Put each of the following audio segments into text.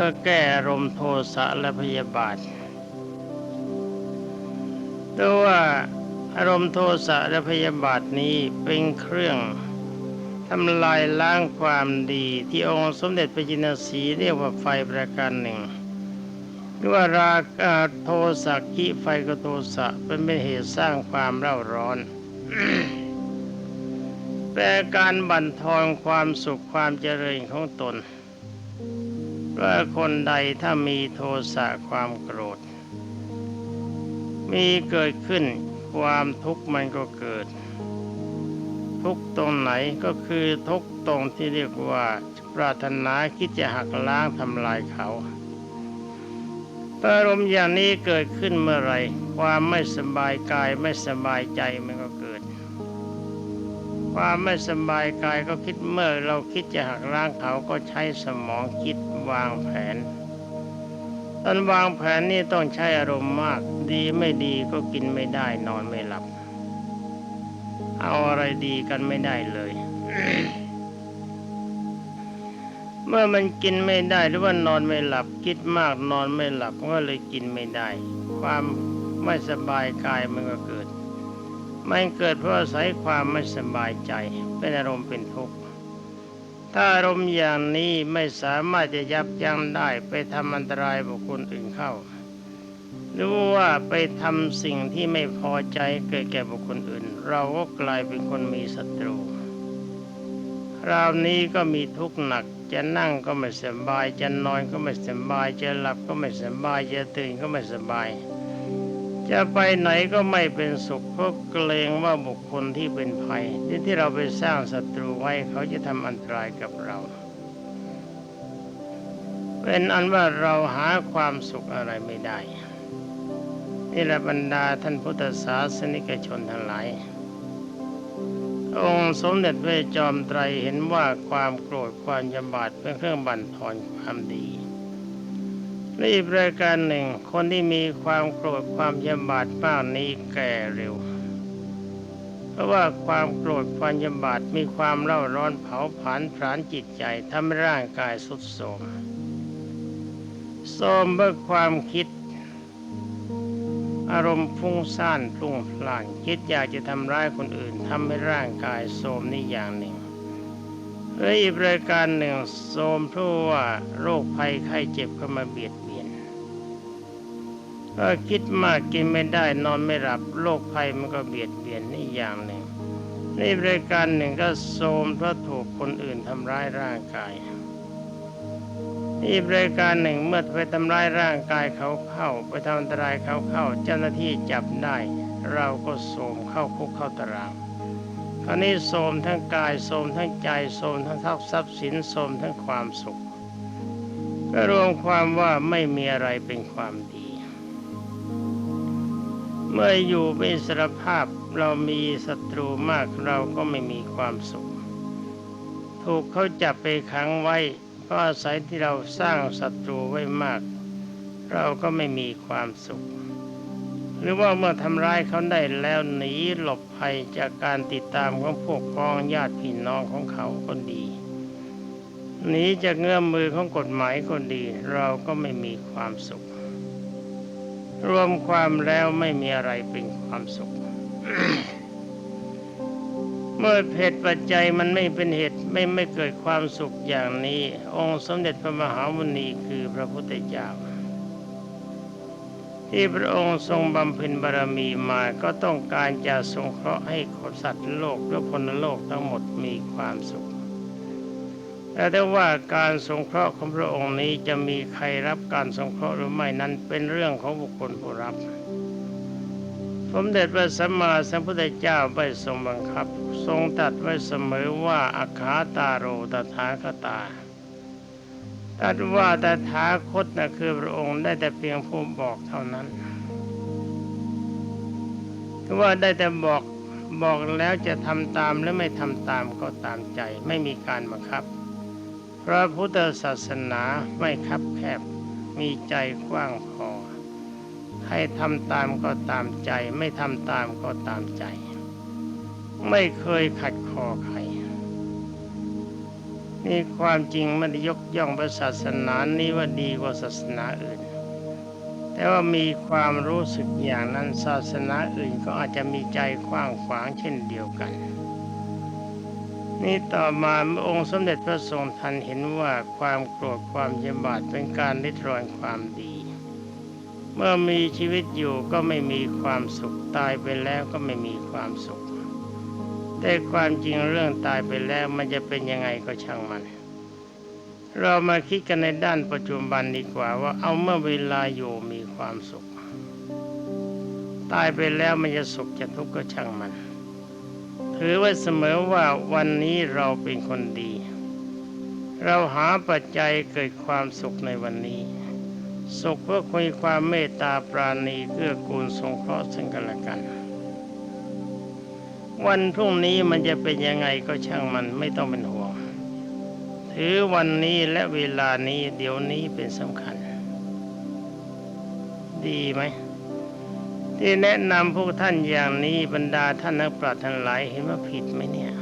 เพื่อแก้อารมณ์โทสะและพยาบาทแต่ว่าอารมณ์โทสะและพยาบาทนี้เป็นเครื่องทำลายล้างความดีที่องค์สมเด็จพระจินสีเรียกว่าไฟประการหนึ่งหรือว่าราคะโทสะกิไฟกโทสะเป็นเป็นเหตุสร้างความเร่าร้อนแปลการบั่นทอนความสุขความเจริญของตน ว่าคนใดถ้ามีโทสะความโกรธ มีเกิดขึ้นความทุกข์มันก็เกิด ทุกตรงไหนก็คือทุกตรงที่เรียกว่าปรารถนาคิดจะหักล้างทำลายเขาอารมณ์อย่างนี้เกิดขึ้นเมื่อไรความไม่สบายกายไม่สบายใจมันก็เกิด ความไม่สบายกายก็คิดเมื่อเราคิดจะหักล้างเขาก็ใช้สมองคิด วางแผนตอนวางแผนนี่ต้องใช้อารมณ์มาก ดีไม่ดีก็กินไม่ได้นอนไม่หลับ เอาอะไรดีกันไม่ได้เลย เมื่อมันกินไม่ได้หรือว่านอนไม่หลับ คิดมากนอนไม่หลับก็เลยกินไม่ได้ ความไม่สบายกายมันก็เกิด มันเกิดเพราะอาศัยความไม่สบายใจ เป็นอารมณ์เป็นทุกข์ ถ้าอารมณ์อย่างนี้ไม่สามารถจะยับยั้งได้ไปทำอันตรายบุคคลอื่นเข้า หรือว่าไปทำสิ่งที่ไม่พอใจเกิดแก่บุคคลอื่น เราก็กลายเป็นคนมีศัตรูคราวนี้ก็มีทุกข์หนักจะนั่งก็ไม่สบาย จะนอนก็ไม่สบาย จะหลับก็ไม่สบาย จะตื่นก็ไม่สบาย จะไปไหนก็ไม่เป็นสุขเพราะเกรงว่าบุคคลที่เป็นภัยที่ที่เราไปสร้างศัตรูไว้เขาจะทำอันตรายกับเรา เป็นอันว่าเราหาความสุขอะไรไม่ได้ นี่แหละบรรดาท่านพุทธศาสนิกชนทั้งหลายองค์สมเด็จพระจอมไตรเห็นว่าความโกรธความยำบาดเป็นเครื่องบั่นทอนความดี และอีกรายการหนึ่ง คนที่มีความโกรธความยำบาดมากนี้แก่เร็ว เพราะว่าความโกรธความยำบาดมีความเร่าร้อนเผาผลาญผลาญจิตใจทำให้ร่างกายสุดโทรมโทมเมื่อความคิด อารมณ์ฟุ้งซ่านพลุ่งพล่านคิดอยากจะทำร้ายคนอื่นทำให้ร่างกายโทรมนี่อย่างหนึ่งและอีกรายการหนึ่งโทรมเพราะว่าโรคภัยไข้เจ็บเข้ามาเบียด ก็คิดมากกินไม่ได้นอนไม่หลับโรคภัยมันก็เบียดเบียนนี่อย่างหนึ่งนี่รายการหนึ่งก็โทมเพราะถูกคนอื่นทำร้ายร่างกายอีกรายการหนึ่งเมื่อไปทำร้ายร่างกายเขาเข้า ไปทำอันตรายเขาเข้า เจ้าหน้าที่จับได้ เราก็โสมเข้าคุกเข้าตารางคราวนี้โสมทั้งกายโสมทั้งใจโสมทั้งทรัพย์สินโสมทั้งความสุข ก็รวมความว่าไม่มีอะไรเป็นความดี มื่ออยู่เป็นสรภาพเรามีศัตรูมากเราก็ไม่มีความสุข ถูกเขาจับไปขังไว้เพราะอาศัยที่เราสร้างศัตรูไว้มาก เราก็ไม่มีความสุข หรือว่าเมื่อทำร้ายเขาได้แล้วหนีหลบภัยจากการติดตามของพวกพ้องญาติพี่น้องของเขาคนดีหนีจากเงื้อมมือของกฎหมายคนดี เราก็ไม่มีความสุข รวมความแล้วไม่มีอะไรเป็นความสุข เมื่อเหตุปัจจัยมันไม่เป็นเหตุไม่ไม่เกิดความสุขอย่างนี้ องค์สมเด็จพระมหามุนีคือพระพุทธเจ้าที่พระองค์ทรงบำเพ็ญบารมีมาก็ต้องการจะสงเคราะห์ให้คนสัตว์โลกและพลโลกทั้งหมดมีความสุข แต่ถ้าว่าการสงเคราะห์ของพระองค์นี้จะมีใครรับการสงเคราะห์หรือไม่นั้นเป็นเรื่องของบุคคลผู้รับ สมเด็จพระสัมมาสัมพุทธเจ้าไปทรงบังคับ ทรงตัดไว้เสมอว่าอาคาตาโรตถาคตาตัดว่าตถาคตนะคือพระองค์ได้แต่เพียงผู้บอกเท่านั้นว่าได้แต่บอกบอกแล้วจะทำตามและไม่ทำตามก็ตามใจไม่มีการบังคับ พระพุทธศาสนาไม่คับแคบ มีใจกว้างพอ ให้ทำตามก็ตามใจ ไม่ทำตามก็ตามใจ ไม่เคยขัดคอใครนี่ความจริงไม่ได้ยกย่องพระศาสนานี้ว่าดีกว่าศาสนาอื่น แต่ว่ามีความรู้สึกอย่างนั้นศาสนาอื่นก็อาจจะมีใจกว้างขวางเช่นเดียวกัน นี่ต่อมาเมื่อองค์สมเด็จพระทรงทันเห็นว่าความโกรธความเยบาทเป็นการริดรอนความดี เมื่อมีชีวิตอยู่ก็ไม่มีความสุขตายไปแล้วก็ไม่มีความสุข แต่ความจริงเรื่องตายไปแล้วมันจะเป็นยังไงก็ช่างมัน เรามาคิดกันในด้านปัจจุบันดีกว่าว่าเอาเมื่อเวลาอยู่มีความสุข ตายไปแล้วมันจะสุขจะทุกข์ก็ช่างมัน ถือไว้เสมอว่าวันนี้เราเป็นคนดี เราหาปัจจัยเกิดความสุขในวันนี้ สุขเพื่อคุยความเมตตาปราณีเกื้อกูลสงเคราะห์ซึ่งกันและกัน วันพรุ่งนี้มันจะเป็นยังไงก็ช่างมันไม่ต้องเป็นห่วง ถือวันนี้และเวลานี้เดี๋ยวนี้เป็นสำคัญ ดีไหม ที่แนะนำพวกท่านอย่างนี้บรรดาท่านนักปราชญ์ทั้งหลายเห็นว่าผิดไหมเนี่ย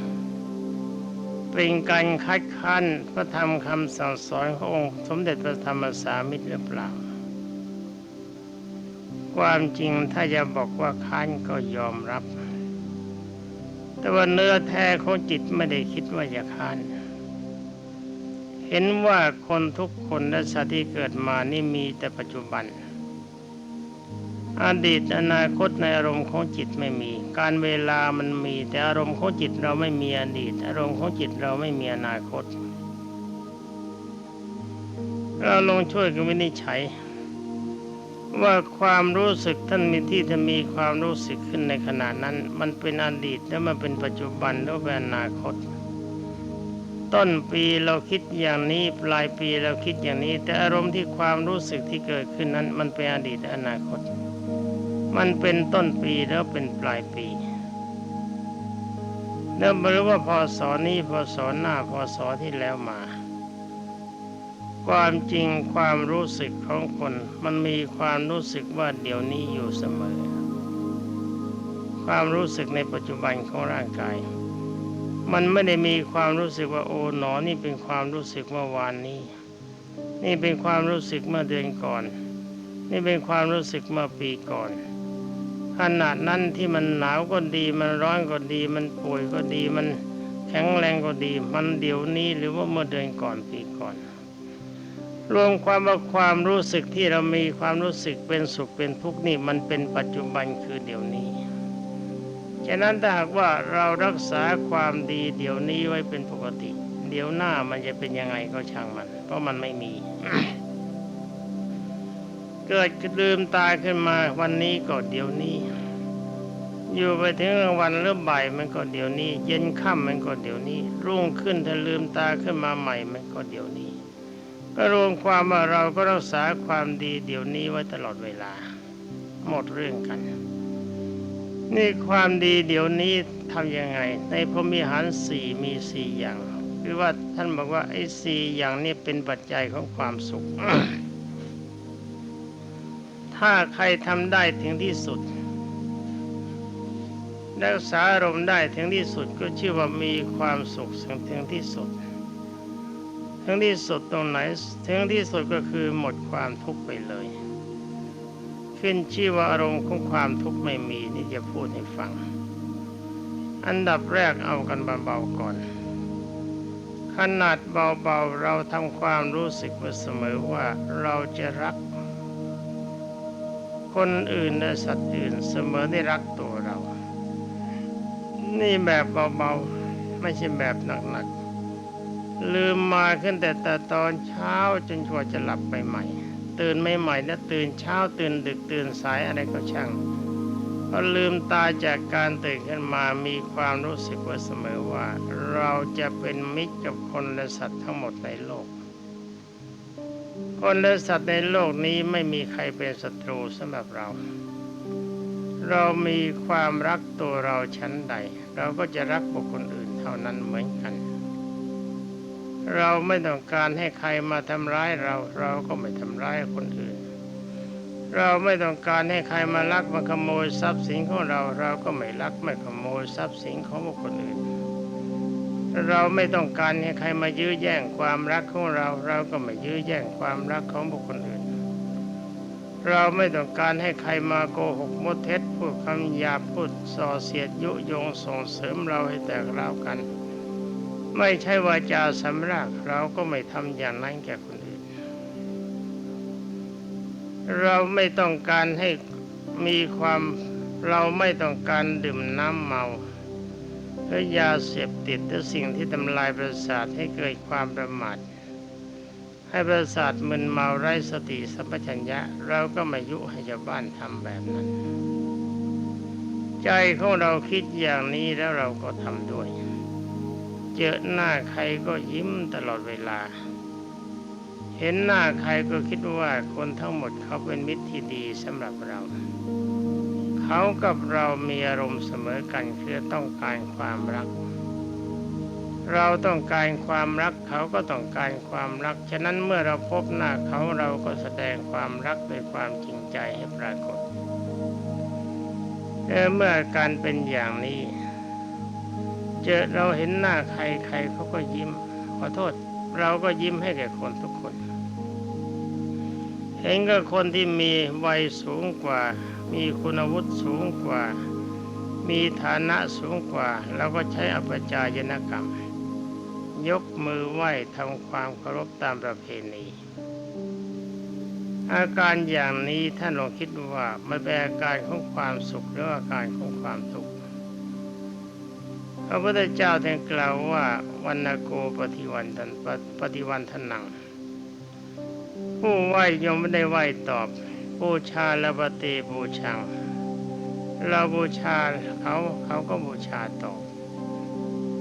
เป็นการคัดค้านพระธรรมคำสั่งสอนขององค์สมเด็จพระธรรมสามิตรหรือเปล่า ความจริงถ้าจะบอกว่าค้านก็ยอมรับ แต่ว่าเนื้อแท้ของจิตไม่ได้คิดว่าจะค้านเห็นว่าคนทุกคนและสัตว์ที่เกิดมานี่มีแต่ปัจจุบัน อดีตอนาคตในอารมณ์ของจิตไม่มี การเวลามันมี แต่อารมณ์ของจิตเราไม่มีอดีต อารมณ์ของจิตเราไม่มีอนาคต เราลองช่วยกันวินิจฉัย ว่าความรู้สึกท่านมีที่จะมีความรู้สึกขึ้นในขณะนั้น มันเป็นอดีตแล้วมันเป็นปัจจุบันแล้วเป็นอนาคต ต้นปีเราคิดอย่างนี้ปลายปีเราคิดอย่างนี้ แต่อารมณ์ที่ความรู้สึกที่เกิดขึ้นนั้น มันเป็นอดีตและอนาคต มันเป็นต้นปีแล้วเป็นปลายปีแล้วไม่รู้ว่าพศนี้พศหน้าพศที่แล้วมา ความจริงความรู้สึกของคนมันมีความรู้สึกว่าเดี๋ยวนี้อยู่เสมอ ความรู้สึกในปัจจุบันของร่างกาย มันไม่ได้มีความรู้สึกว่าโอ้หนอนี่เป็นความรู้สึกเมื่อวานนี้ นี่เป็นความรู้สึกเมื่อเดือนก่อน นี่เป็นความรู้สึกเมื่อปีก่อน ขนาดนั้นที่มันหนาวก็ดี มันร้อนก็ดี มันป่วยก็ดี มันแข็งแรงก็ดี มันเดี๋ยวนี้หรือว่าเมื่อเดือนก่อนปีก่อน รวมความว่าความรู้สึกที่เรามีความรู้สึกเป็นสุขเป็นทุกข์นี่มันเป็นปัจจุบันคือเดี๋ยวนี้ฉะนั้นถ้าหากว่าเรารักษาความดีเดี๋ยวนี้ไว้เป็นปกติ เดี๋ยวหน้ามันจะเป็นยังไงก็ช่างมัน เพราะมันไม่มี เกิดลืมตาขึ้นมาวันนี้ก็เดี๋ยวนี้ อยู่ไปถึงกลางวันหรือบ่ายมันก็เดี๋ยวนี้ เย็นค่ำมันก็เดี๋ยวนี้ รุ่งขึ้นถ้าลืมตาขึ้นมาใหม่มันก็เดี๋ยวนี้ ก็รวมความว่าเราก็รักษาความดีเดี๋ยวนี้ไว้ตลอดเวลา หมดเรื่องกัน นี่ความดีเดี๋ยวนี้ทำยังไง ในพรมิหารสี่มีสี่อย่างคือว่าท่านบอกว่าไอ้สี่อย่างนี้เป็นปัจจัยของความสุข ถ้าใครทำได้ถึงที่สุด รักษาอารมณ์ได้ถึงที่สุดก็ชื่อว่ามีความสุขถึงที่สุดถึงที่สุดตรงไหนถึงที่สุดก็คือหมดความทุกข์ไปเลย ขึ้นชื่อว่าอารมณ์ของความทุกข์ไม่มีนี่จะพูดให้ฟัง อันดับแรกเอากันเบาๆก่อน ขนาดเบาๆเราทำความรู้สึกไว้เสมอว่าเราจะรัก คนอื่นและสัตว์อื่นเสมอได้รักตัวเรา นี่แบบเบาๆ ไม่ใช่แบบหนักๆ ลืมมาขึ้นแต่แต่ตอนเช้าจนกว่าจะหลับไปใหม่ ตื่นไม่ใหม่แล้วตื่นเช้าตื่นดึกตื่นสายอะไรก็ช่างพอลืมตาจากการตื่นขึ้นมามีความรู้สึกว่าเสมอว่า เราจะเป็นมิตรกับคนและสัตว์ทั้งหมดในโลก คนและสัตว์ในโลกนี้ไม่มีใครเป็นศัตรูสำหรับเรา เรามีความรักตัวเราชั้นใด เราก็จะรักบุคคลอื่นเท่านั้นเหมือนกัน เราไม่ต้องการให้ใครมาทำร้ายเรา เราก็ไม่ทำร้ายคนอื่น เราไม่ต้องการให้ใครมาลักมาขโมยทรัพย์สินของเรา เราก็ไม่ลักไม่ขโมยทรัพย์สินของบุคคลอื่น เราไม่ต้องการให้ใครมายื้อแย่งความรักของเรา เราก็ไม่ยื้อแย่งความรักของบุคคลอื่น เราไม่ต้องการให้ใครมาโกหกมดเท็จพูดคำหยาบพูดส่อเสียดยุยงส่งเสริมเราให้แตกราวกัน ไม่ใช่วาจาสำรักเราก็ไม่ทำอย่างนั้นแก่คนอื่น เราไม่ต้องการให้มีความเราไม่ต้องการดื่มน้ำเมาหรือยาเสพติดหรือสิ่งที่ทำลายประสาทให้เกิดความประมาท ให้ประสาทมึนเมาไร้สติสัมปชัญญะ เราก็ม่ยุให้ชาวบ้านทำแบบนั้น ใจของเราคิดอย่างนี้แล้วเราก็ทำด้วย เจอหน้าใครก็ยิ้มตลอดเวลา เห็นหน้าใครก็คิดว่าคนทั้งหมดเขาเป็นมิตรที่ดีสำหรับเรา เขากับเรามีอารมณ์เสมอกันคือต้องการความรัก เราต้องการความรักเขาก็ต้องการความรัก ฉะนั้นเมื่อเราพบหน้าเขาเราก็แสดงความรักด้วยความจริงใจให้ปรากฏเมื่อการเป็นอย่างนี้ เจอเราเห็นหน้าใครใครเขาก็ยิ้ม ขอโทษ เราก็ยิ้มให้แก่คนทุกคน เห็นกับคนที่มีวัยสูงกว่า มีคุณวุฒิสูงกว่ามีฐานะสูงกว่าเราก็ใช้อปจายนกรรม ยกมือไหว้ทำความเคารพตามประเพณี อาการอย่างนี้ท่านลองคิดว่ามันเป็นอาการของความสุขหรืออาการของความทุกข์พระพุทธเจ้าท่านกล่าวว่าวันนโกปฏิวันทันปปฏิวันทนัง ผู้ไหว้ยมไม่ได้ไหว้ตอบบูชาละปฏิบูชังเราบูชาเขาเขาก็บูชาตอบ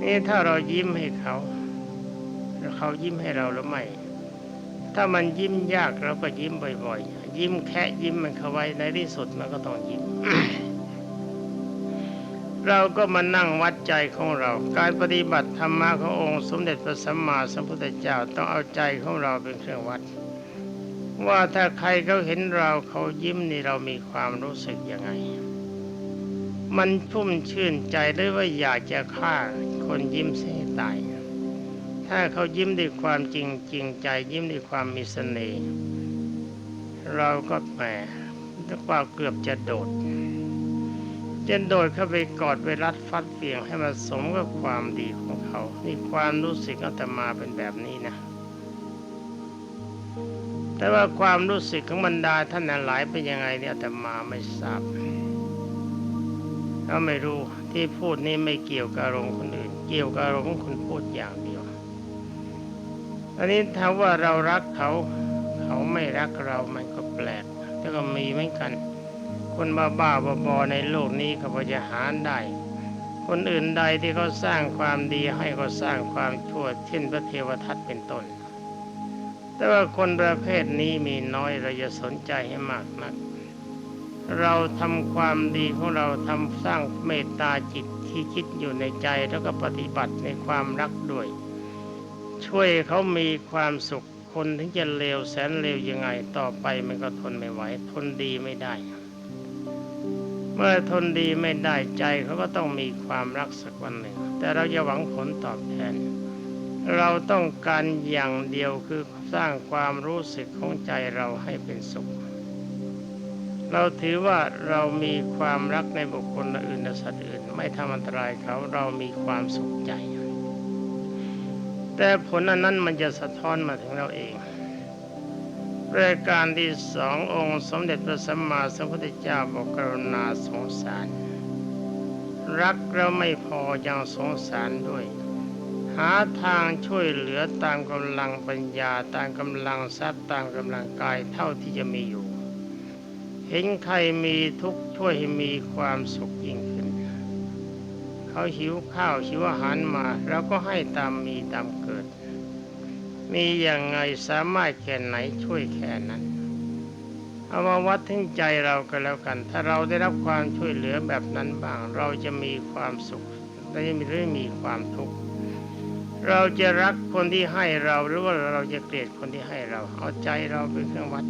นี่ถ้าเรายิ้มให้เขา เขายิ้มให้เราหรือไม่ ถ้ามันยิ้มยากเราก็ยิ้มบ่อยๆ ยิ้มแค่ยิ้มมันเข้าไว้ในที่สุดมันก็ต้องยิ้ม เราก็มานั่งวัดใจของเรา การปฏิบัติธรรมะขององค์ สมเด็จพระสัมมาสัมพุทธเจ้าต้องเอาใจของเราเป็นเครื่องวัด ว่าถ้าใครเขาเห็นเราเขายิ้มนี่เรามีความรู้สึกยังไงมันชุ่มชื่นใจหรือว่าอยากจะฆ่าคนยิ้มเสียตาย ถ้าเขายิ้มด้วยความจริงจริงใจยิ้มด้วยความมีเสน่ห์เราก็แหมกว่าเกือบจะโดดจะโดดเข้าไปกอดไปรัดฟัดเฟียงให้มันสมกับความดีของเขา นี่ความรู้สึกอาตมาเป็นแบบนี้นะ แต่ว่าความรู้สึกของบรรดาท่านนั้นหลายเป็นยังไงเนี่ยอาตมาไม่ทราบก็ไม่รู้ที่พูดนี่ไม่เกี่ยวกับอารมณ์คนอื่น เกี่ยวกับอารมณ์ของคนพูดอย่างเดียว อันนี้ถ้าว่าเรารักเขาเขาไม่รักเรามันก็แปลกแต่ก็มีเหมือนกัน คนบ้าบ้าๆบอในโลกนี้เขาพอจะหาได้ คนอื่นใดที่เขาสร้างความดีให้ก็สร้างความชั่วเช่นพระเทวทัตเป็นต้นแต่ว่าคนประเภทนี้มีน้อยเราจะสนใจให้มากนัก เราทำความดีของเราทำสร้างเมตตาจิตที่คิดอยู่ในใจแล้วก็ปฏิบัติในความรักด้วย ช่วยเขามีความสุขคนถึงจะเลวแสนเลวยังไงต่อไปมันก็ทนไม่ไหว ทนดีไม่ได้ เมื่อทนดีไม่ได้ใจเขาก็ต้องมีความรักสักวันหนึ่ง แต่เราจะหวังผลตอบแทน เราต้องการอย่างเดียวคือสร้างความรู้สึกของใจเราให้เป็นสุข เราถือว่าเรามีความรักในบุคคลอื่นและสัตว์อื่น ไม่ทำอันตรายเขาเรามีความสุขใจ แต่ผลอันนั้นมันจะสะท้อนมาถึงเราเองรายการที่สององค์สมเด็จพระสัมมาสัมพุทธเจ้าบอกกรุณาสงสาร รักเราไม่พอยังสงสารด้วย หาทางช่วยเหลือตามกำลังปัญญาตามกำลังทรัพย์ตามกำลังกายเท่าที่จะมีอยู่ เห็นใครมีทุกข์ช่วยให้มีความสุขยิ่ง เขาหิวข้าวหิวอาหารมาเราก็ให้ตามมีตามเกิด มีอย่างไงสามารถแค่ไหนช่วยแค่นั้นเอามาวัดถึงใจเราก็แล้วกัน ถ้าเราได้รับความช่วยเหลือแบบนั้นบ้าง เราจะมีความสุขและจะไม่ได้มีความทุกข์เราจะรักคนที่ให้เราหรือว่าเราจะเกลียดคนที่ให้เรา เอาใจเราเป็นเครื่องวัด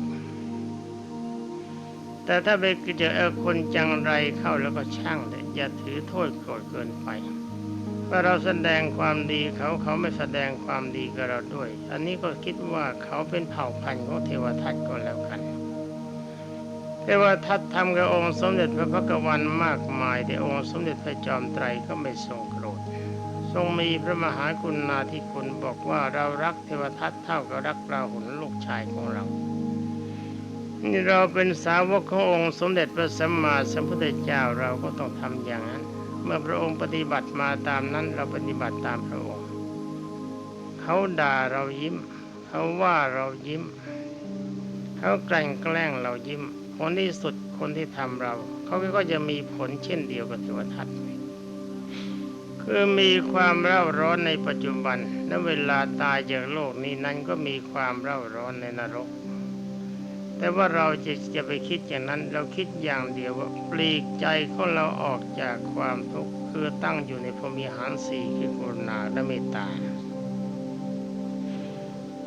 แต่ถ้าไปเจออคนจังไรเข้าแล้วก็ช่างเลยอย่าถือโทษโกรธเกินไปว่าเราแสดงความดีเขาเขาไม่แสดงความดีกับเราด้วย อันนี้ก็คิดว่าเขาเป็นเผ่าพันธุ์ของเทวทัตก็แล้วกันเทวทัตทำกับองค์สมเด็จพระพักตร์วันมากมาย แต่องค์สมเด็จพระจอมไตรก็ไม่ทรงโกรธ ทรงมีพระมหากุณาธิคุณบอกว่าเรารักเทวทัตเท่ากับรักราหุลลูกชายของเรา นี่เราเป็นสาวกขององค์สมเด็จพระสัมมาสัมพุทธเจ้าเราก็ต้องทำอย่างนั้น เมื่อพระองค์ปฏิบัติมาตามนั้น เราปฏิบัติตามพระองค์ เขาด่าเรายิ้ม เขาว่าเรายิ้ม เขาแกล้งแกล้งเรายิ้มผลที่สุดคนที่ทำเรา เขาก็จะมีผลเช่นเดียวกับเทวทัตคือมีความเร่าร้อนในปัจจุบันและเวลาตายจากโลกนี้นั้นก็มีความเร่าร้อนในนรก แต่ว่าเราจะจะไปคิดอย่างนั้น เราคิดอย่างเดียวว่าปลีกใจของเราออกจากความทุกข์คือตั้งอยู่ในพรมิหารสี่คือกรุณาและเมตตา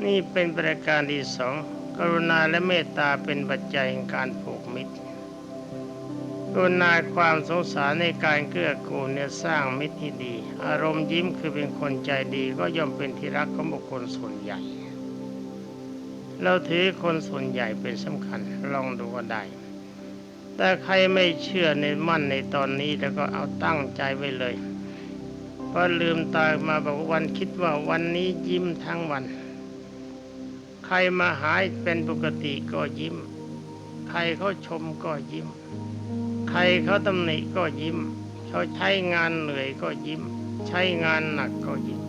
นี่เป็นประการที่สองกรุณาและเมตตาเป็นปัจจัยแห่งการผูกมิตรกรุณาความสงสารในการเกื้อกูลเนี่ยสร้างมิตรที่ดี อารมณ์ยิ้มคือเป็นคนใจดีก็ย่อมเป็นที่รักของบุคคลส่วนใหญ่ เราถือคนส่วนใหญ่เป็นสำคัญ ลองดูก็ได้ แต่ใครไม่เชื่อในมั่นในตอนนี้แล้วก็เอาตั้งใจไว้เลยพอลืมตามาบอกวันคิดว่าวันนี้ยิ้มทั้งวัน ใครมาหายเป็นปกติก็ยิ้ม ใครเขาชมก็ยิ้ม ใครเขาตำหนิก็ยิ้ม เขาใช้งานเหนื่อยก็ยิ้ม ใช้งานหนักก็ยิ้ม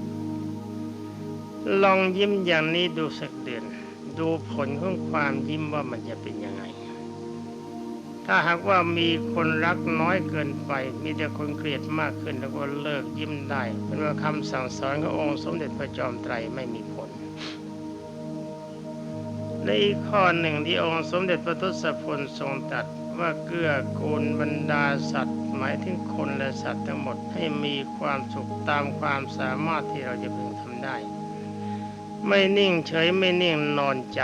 ลองยิ้มอย่างนี้ดูสักเดือน ดูผลของความยิ้มว่ามันจะเป็นยังไง ถ้าหากว่ามีคนรักน้อยเกินไป มีแต่คนเกลียดมากขึ้นแล้วก็เลิกยิ้มได้เป็นว่าคำสั่งสอนขององค์สมเด็จพระจอมไตรไม่มีผลและอีกข้อหนึ่งที่องค์สมเด็จพระทศพลทรงตรัสว่าเกื้อกูลบรรดาสัตว์ หมายถึงคนและสัตว์ทั้งหมดให้มีความสุขตามความสามารถที่เราจะพึงทำได้ ไม่นิ่งเฉยไม่นิ่งนอนใจ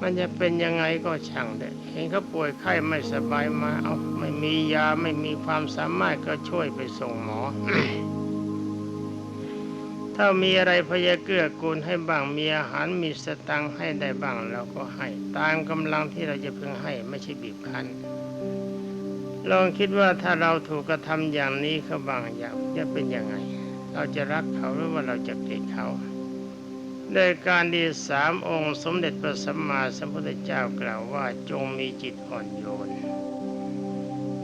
มันจะเป็นยังไงก็ช่างเถอะเห็นเขาป่วยไข้ไม่สบายมา เอาไม่มียาไม่มีความสามารถก็ช่วยไปส่งหมอ ถ้ามีอะไรพยาเกื้อกูลให้บ้างมีอาหารมีสตังให้ได้บ้างเราก็ให้ ตามกำลังที่เราจะพึงให้ไม่ใช่บีบคั้นลองคิดว่าถ้าเราถูกกระทำอย่างนี้เขาบางอย่างจะเป็นยังไง เราจะรักเขาหรือว่าเราจะเกลียดเขา โดยการที่สามองค์สมเด็จพระสัมมาสัมพุทธเจ้ากล่าวว่าจงมีจิตอ่อนโยน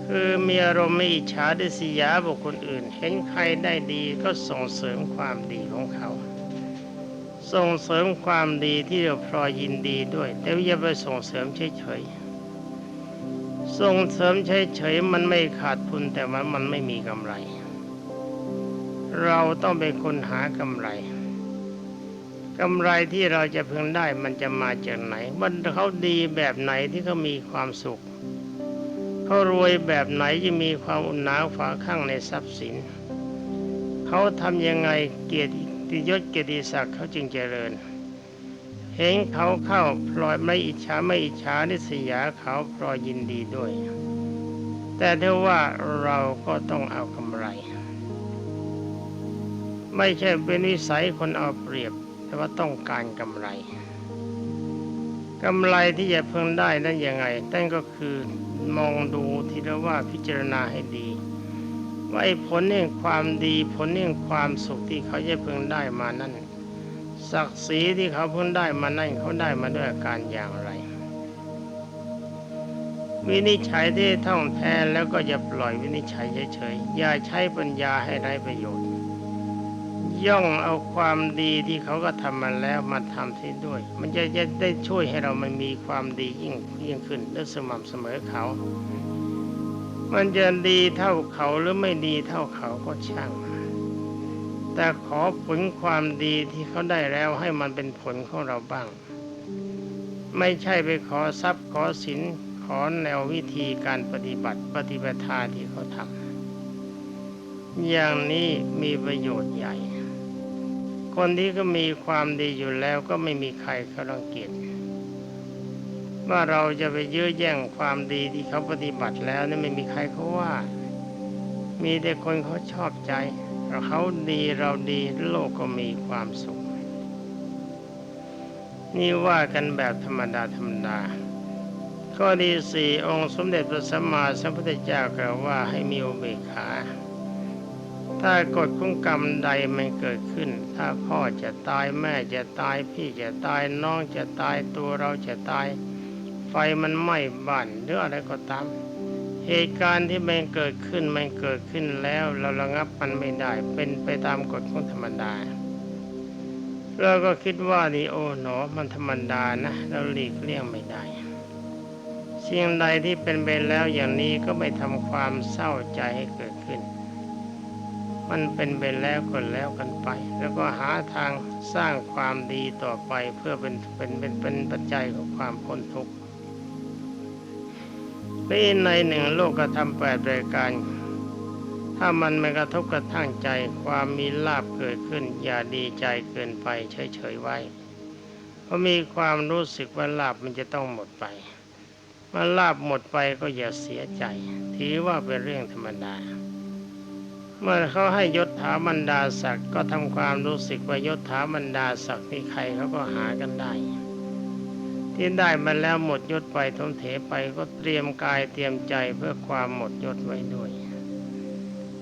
คือมีอารมณ์ไม่อิจฉาดิษยาบุคคลอื่น เห็นใครได้ดีก็ส่งเสริมความดีของเขา ส่งเสริมความดีที่เราพลอยยินดีด้วย แต่อย่าไปส่งเสริมเฉยๆส่งเสริมเฉยๆมันไม่ขาดทุนแต่ว่ามันไม่มีกำไร เราต้องเป็นคนหากำไร กำไรที่เราจะพึงได้มันจะมาจากไหนมันเขาดีแบบไหนที่เขามีความสุขเขารวยแบบไหนจะมีความอุ่นหนาวฝาข้างในทรัพย์สิน เขาทำยังไงเกียรติยศเกียรติศักดิ์เขาจึงเจริญ เห็นเขาเข้าพลอยไม่อิจฉาไม่อิจฉานิสยาเขาพลอยยินดีด้วย แต่ถ้าว่าเราก็ต้องเอากำไร ไม่ใช่เป็นวิสัยคนเอาเปรียบ แต่ว่าต้องการกำไรกำไรที่จะเพิ่งได้นั้นยังไงนั่นก็คือมองดูทีละว่าพิจารณาให้ดีว่าไอ้ผลแห่งความดีผลแห่งความสุขที่เขาจะเพิ่งได้มานั้นศักดิ์ศรีที่เขาเพิ่งได้มานั่นเขาได้มาด้วยอาการอย่างไร วินิจฉัยที่ท่องแท้แล้วก็อย่าปล่อยวินิจฉัยเฉยๆอย่าใช้ปัญญาให้ไร้ประโยชน์ ย่องเอาความดีที่เขาก็ทำมาแล้วมาทำที่ด้วย มันจะจะได้ช่วยให้เรามันมีความดียิ่งยิ่งขึ้นและสม่ำเสมอเขา มันจะดีเท่าเขาหรือไม่ดีเท่าเขาก็ช่าง แต่ขอผลความดีที่เขาได้แล้วให้มันเป็นผลของเราบ้าง ไม่ใช่ไปขอทรัพย์ขอสินขอแนววิธีการปฏิบัติปฏิบัติทาที่เขาทำอย่างนี้มีประโยชน์ใหญ่ คนที่ก็มีความดีอยู่แล้วก็ไม่มีใครเขารังเกียจว่าเราจะไปยื้อแย่งความดีที่เขาปฏิบัติแล้วนี่ไม่มีใครเขาว่า มีแต่คนเขาชอบใจเขาดีเราดีโลกก็มีความสุข นี่ว่ากันแบบธรรมดาธรรมดาข้อที่สี่องค์สมเด็จพระสัมมาสัมพุทธเจ้ากล่าวว่าให้มีอุเบกขา ถ้ากฎของกรรมใดมันเกิดขึ้น ถ้าพ่อจะตายแม่จะตายพี่จะตายน้องจะตายตัวเราจะตาย ไฟมันไหม้บ้านหรืออะไรก็ตาม เหตุการณ์ที่มันเกิดขึ้นมันเกิดขึ้นแล้วเราระงับมันไม่ได้เป็นไปตามกฎของธรรมดาเราก็คิดว่านี่โอ้หนอมันธรรมดานะเราหลีกเลี่ยงไม่ได้สิ่งใดที่เป็นไปแล้วอย่างนี้ก็ไม่ทำความเศร้าใจให้เกิดขึ้น มันเป็นไปแล้วก็แล้วกันไป แล้วก็หาทางสร้างความดีต่อไปเพื่อเป็นเป็นเป็นเป็นปัจจัยของความพ้นทุกข์และในหนึ่งโลกกระทำแปดรายการ ถ้ามันไม่กระทบกระทั่งใจความมีลาบเกิดขึ้น อย่าดีใจเกินไปเฉยๆไว้ เพราะมีความรู้สึกว่าลาบมันจะต้องหมดไปเมื่อลาบหมดไปก็อย่าเสียใจ ถือว่าเป็นเรื่องธรรมดา เมื่อเขาให้ยศถาบรรดาศักดิ์ก็ทำความรู้สึกว่ายศถาบรรดาศักดิ์ที่ใครเขาก็หากันได้ ที่ได้มาแล้วหมดยศไปทมเถไปก็เตรียมกายเตรียมใจเพื่อความหมดยศไว้ด้วย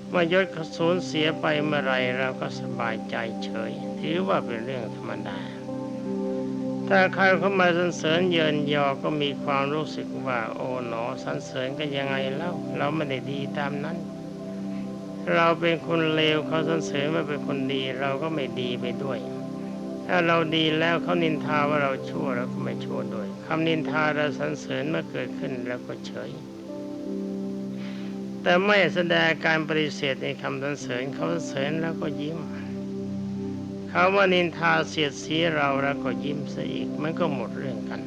เมื่อยศสูญเสียไปเมื่อไรเราก็สบายใจเฉย ถือว่าเป็นเรื่องธรรมดา ถ้าใครเข้ามาสรรเสริญเยินยอก็มีความรู้สึกว่า โอ๋หนอสรรเสริญก็ยังไงเล่าเราไม่ได้ดีตามนั้น เราเป็นคนเลวเขาสรรเสริญว่าเป็นคนดี เราก็ไม่ดีไปด้วย ถ้าเราดีแล้วเขานินทาว่าเราชั่วเราก็ไม่ชั่วด้วยคำนินทาเราสรรเสริญเมื่อเกิดขึ้นเราก็เฉย แต่ไม่แสดงการปฏิเสธในคำสรรเสริญเขาสรรเสริญแล้วก็ยิ้มเขาว่านินทาเสียดสีเราแล้วก็ยิ้มซะอีกมันก็หมดเรื่องกัน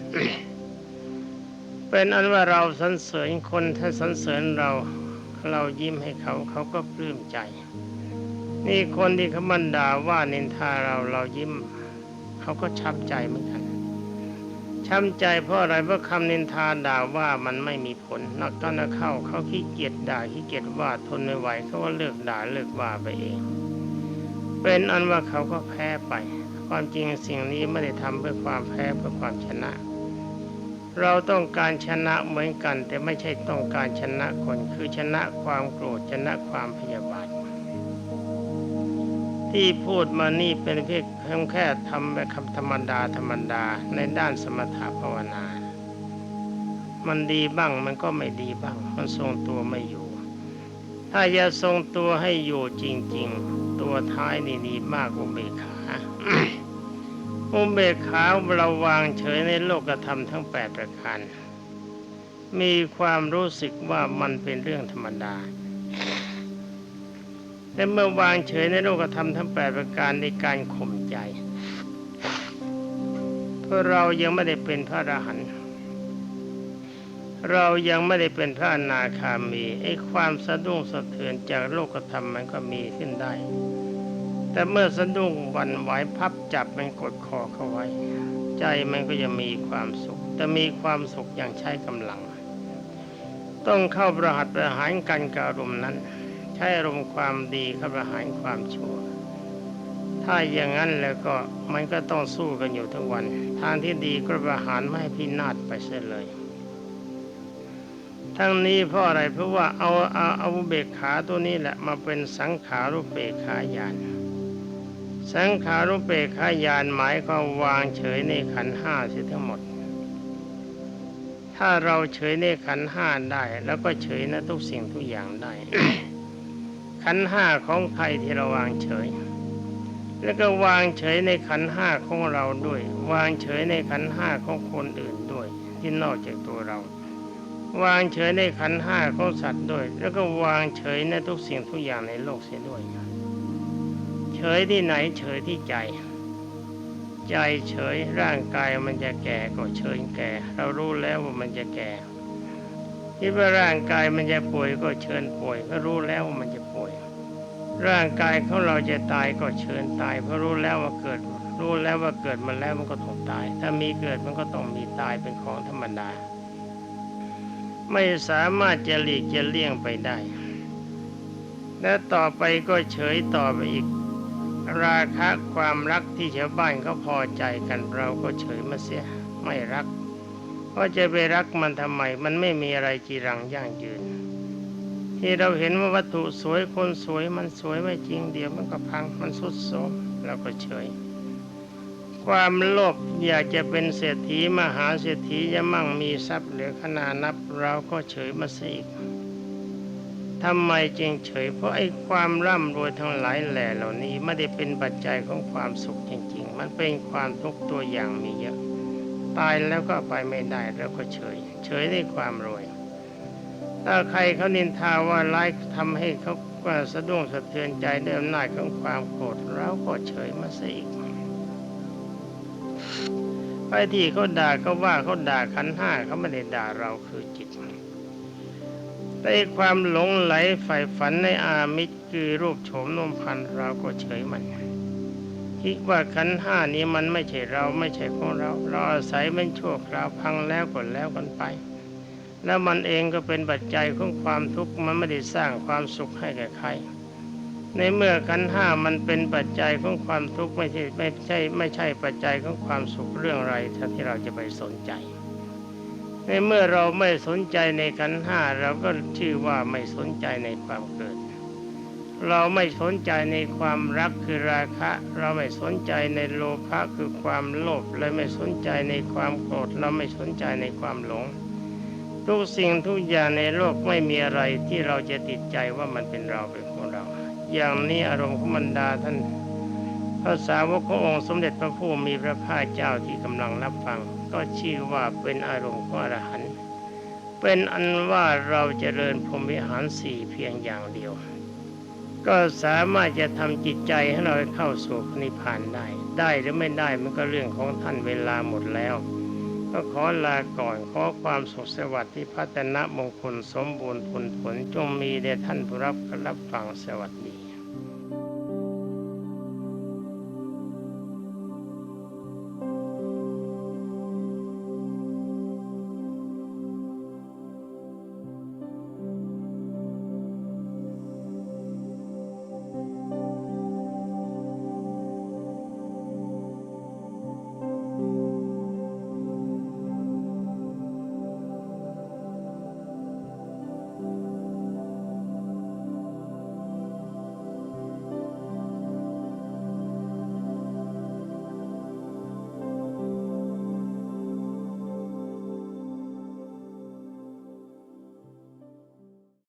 เป็นอันว่าเราสรรเสริญคนถ้าสรรเสริญเรา เรายิ้มให้เขาเขาก็ปลื้มใจ นี่คนที่เขามันด่าว่านินทาเราเรายิ้ม เขาก็ช้ำใจเหมือนกันช้ำใจเพราะอะไรเพราะคำนินทาด่าว่ามันไม่มีผล นักตอนเข้าเขาขี้เกียจด่าขี้เกียจว่าทนไม่ไหวเขาก็เลิกด่าเลิกว่าไปเอง เป็นอันว่าเขาก็แพ้ไป ความจริงสิ่งนี้ไม่ได้ทำเพื่อความแพ้เพื่อความชนะ เราต้องการชนะเหมือนกัน แต่ไม่ใช่ต้องการชนะคนคือชนะความโกรธชนะความพยาบาท ที่พูดมานี่เป็นเพียงเพียงแค่ทำแบบคำธรรมดาธรรมดาในด้านสมถะภาวนา มันดีบ้างมันก็ไม่ดีบ้าง มันทรงตัวไม่อยู่ ถ้าจะทรงตัวให้อยู่จริง ๆ ตัวท้ายนี่ดีมากอุเบกขา อุเบกขาเราวางเฉยในโลกธรรมทั้งแปดประการ มีความรู้สึกว่ามันเป็นเรื่องธรรมดาแต่เมื่อวางเฉยในโลกธรรมทั้งแปดประการในการข่มใจ เพราะเรายังไม่ได้เป็นพระอรหันต์ เรายังไม่ได้เป็นพระอนาคามี ไอ้ความสะดุ้งสะเทือนจากโลกธรรมมันก็มีขึ้นได้ แต่เมื่อสะดุ้งวันไหวพับจับมันกดคอเข้าไว้ ใจมันก็จะมีความสุข แต่มีความสุขอย่างใช้กำลัง ต้องเข้าประหัตประหารกันกับอารมณ์นั้น ใช้อารมณ์ความดีเข้าประหารความชั่ว ถ้าอย่างนั้นแล้วก็มันก็ต้องสู้กันอยู่ทั้งวัน ทางที่ดีก็ประหารไม่ให้พินาศไปเสียเลยทั้งนี้เพราะอะไรเพราะว่าเอาเอาเอาเบกขาตัวนี้แหละมาเป็นสังขารุปเบกขายาน สังขารุเบกขายานหมายความวางเฉยในขันห้าเสียทั้งหมด ถ้าเราเฉยในขันห้าได้ แล้วก็เฉยในทุกสิ่งทุกอย่างได้ ขันห้าของใครที่เราวางเฉย แล้วก็วางเฉยในขันห้าของเราด้วย วางเฉยในขันห้าของคนอื่นด้วย ที่นอกจากตัวเรา วางเฉยในขันห้าของสัตว์ด้วย แล้วก็วางเฉยในทุกสิ่งทุกอย่างในโลกเสียด้วย เฉยที่ไหนเฉยที่ใจ ใจเฉยร่างกายมันจะแก่ก็เฉยแก่ เรารู้แล้วว่ามันจะแก่คิดว่าร่างกายมันจะป่วยก็เชิญป่วยก็รู้แล้วว่ามันจะป่วย ร่างกายของเราจะตายก็เชิญตาย เพราะรู้แล้วว่าเกิด รู้แล้วว่าเกิดมาแล้วมันก็ต้องตาย ถ้ามีเกิดมันก็ต้องมีตายเป็นของธรรมดา ไม่สามารถจะหลีกจะเลี่ยงไปได้ และต่อไปก็เฉยต่อไปอีก ราคะความรักที่ชาวบ้านเขาพอใจกันเราก็เฉยมาเสียไม่รักเพราจะไปรักมันทำไม มันไม่มีอะไรจีรังยั่งยืน ที่เราเห็นว่าวัตถุสวยคนสวยมันสวยไม่จริงเดี๋ยวมันก็พังมันสุดโทมเราก็เฉย ความโลภอยากจะเป็นเศรษฐีมหาเศรษฐีจะมั่งมีทรัพย์เหลือขนานับเราก็เฉยมาเสียอีก ทำไมจึงเฉย เพราะไอ้ความร่ำรวยทั้งหลายแหล่เหล่านี้ไม่ได้เป็นปัจจัยของความสุขจริง ๆ มันเป็นความทุกข์ตัวอย่างมีเยอะ ตายแล้วก็ไปไม่ได้เราก็เฉย เฉยในความรวย ถ้าใครเขานินทาว่าร้ายทำให้เขาว่าสะดุ้งสะเทือนใจด้วยอำนาจของความโกรธเราก็เฉยมาซะอีกไปที่เขาด่าเขาว่าเขาด่าขันห้าเขาไม่ได้ด่าเราคือ จิตแต่ความหลงไหลใฝ่ฝันในอามิตรคือรูปโฉมนมพันธ์เราก็เฉยมันคิดว่าขันห้านี้มันไม่ใช่เราไม่ใช่ของเรา เราอาศัยมันชั่วคราวพังแล้วก็แล้วกันไป แล้วมันเองก็เป็นปัจจัยของความทุกข์มันไม่ได้สร้างความสุขให้แก่ใคร ในเมื่อขันห้ามันเป็นปัจจัยของความทุกข์ไม่ใช่ไม่ใช่ไม่ใช่ปัจจัยของความสุขเรื่องอะไรที่เราจะไปสนใจ ในเมื่อเราไม่สนใจในขันห้าเราก็ชื่อว่าไม่สนใจในความเกิด เราไม่สนใจในความรักคือราคะ เราไม่สนใจในโลภะคือความโลภและไม่สนใจในความโกรธเราไม่สนใจในความหลง ทุกสิ่งทุกอย่างในโลกไม่มีอะไรที่เราจะติดใจว่ามันเป็นเราเป็นของเรา อย่างนี้อารมณ์ของบรรดาท่านพระสาวกขององค์สมเด็จพระผู้มีพระภาคเจ้าที่กำลังรับฟัง ก็ชื่อว่าเป็นอารมณ์ของอรหันต์เป็นอันว่าเราจเจริญพรหมวิหารสี่เพียงอย่างเดียว ก็สามารถจะทำจิตใจให้เราเข้าสู่นิพพานได้ ได้หรือไม่ได้มันก็เรื่องของท่านเวลาหมดแล้ว ก็ขอลาก่อนขอความสุขสวัสดิ์ที่พัฒนมงคลสมบูรณ์ผลผลจงมีแด่ท่านผู้รับรับฟังสวัสดี